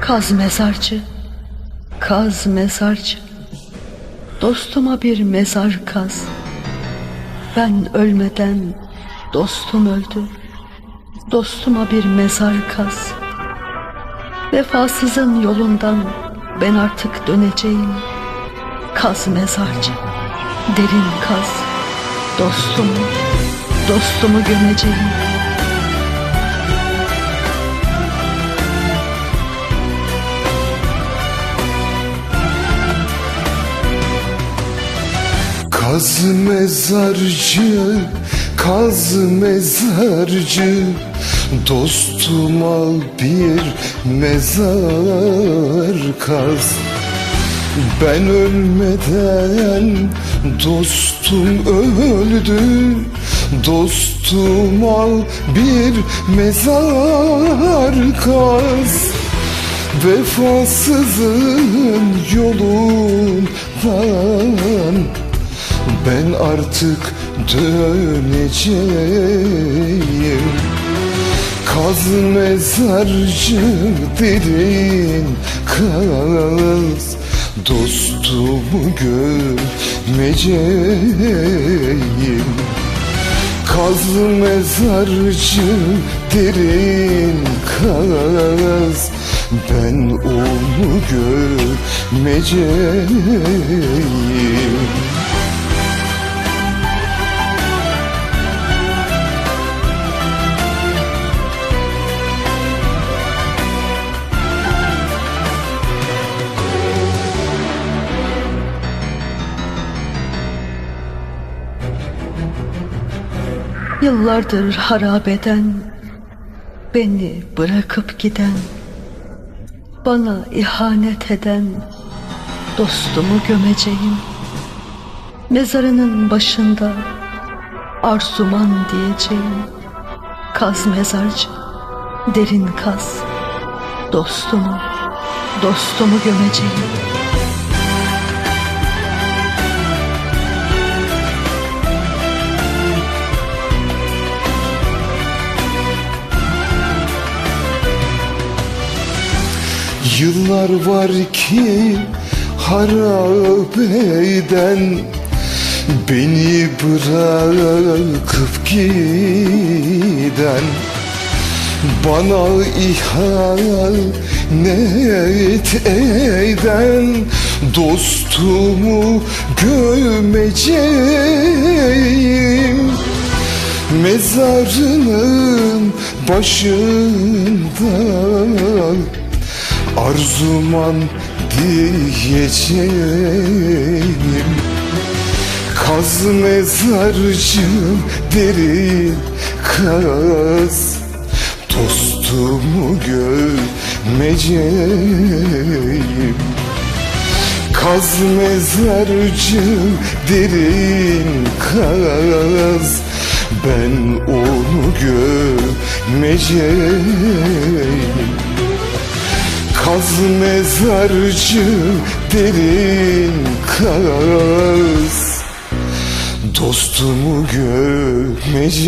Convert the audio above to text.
Kaz mezarcı, kaz mezarcı. Dostuma bir mezar kaz. Ben ölmeden dostum öldü. Dostuma bir mezar kaz. Vefasızın yolundan ben artık döneceğim. Kaz mezarcı, derin kaz. Dostumu, dostumu gömeceğim. Kaz mezarcı, kaz mezarcı Dostuma bir mezar kaz. Ben ölmeden dostum öldü Dostuma bir mezar kaz. Vefasızın yolundan ben artık döneceğim. Kaz mezarcı derin kaz Dostumu gömeceğim Kaz mezarcı derin kaz Ben onu gömeceğim Yıllardır harap eden, beni bırakıp giden, bana ihanet eden dostumu gömeceğim. Mezarının başında arzuman diyeceğim. Kaz mezarcı, derin kaz, dostumu, dostumu gömeceğim. Yıllar var ki harap eden Beni bırakıp giden Bana ihanet eden Dostumu gömeceğim. Mezarının başında Arzuman diyeceğim. Kaz mezarcı derin kaz. Dostumu gömeceğim Kaz mezarcı derin kaz. Ben onu gömeceğim Kaz mezarcı derin kaz Dostumu gömeceğim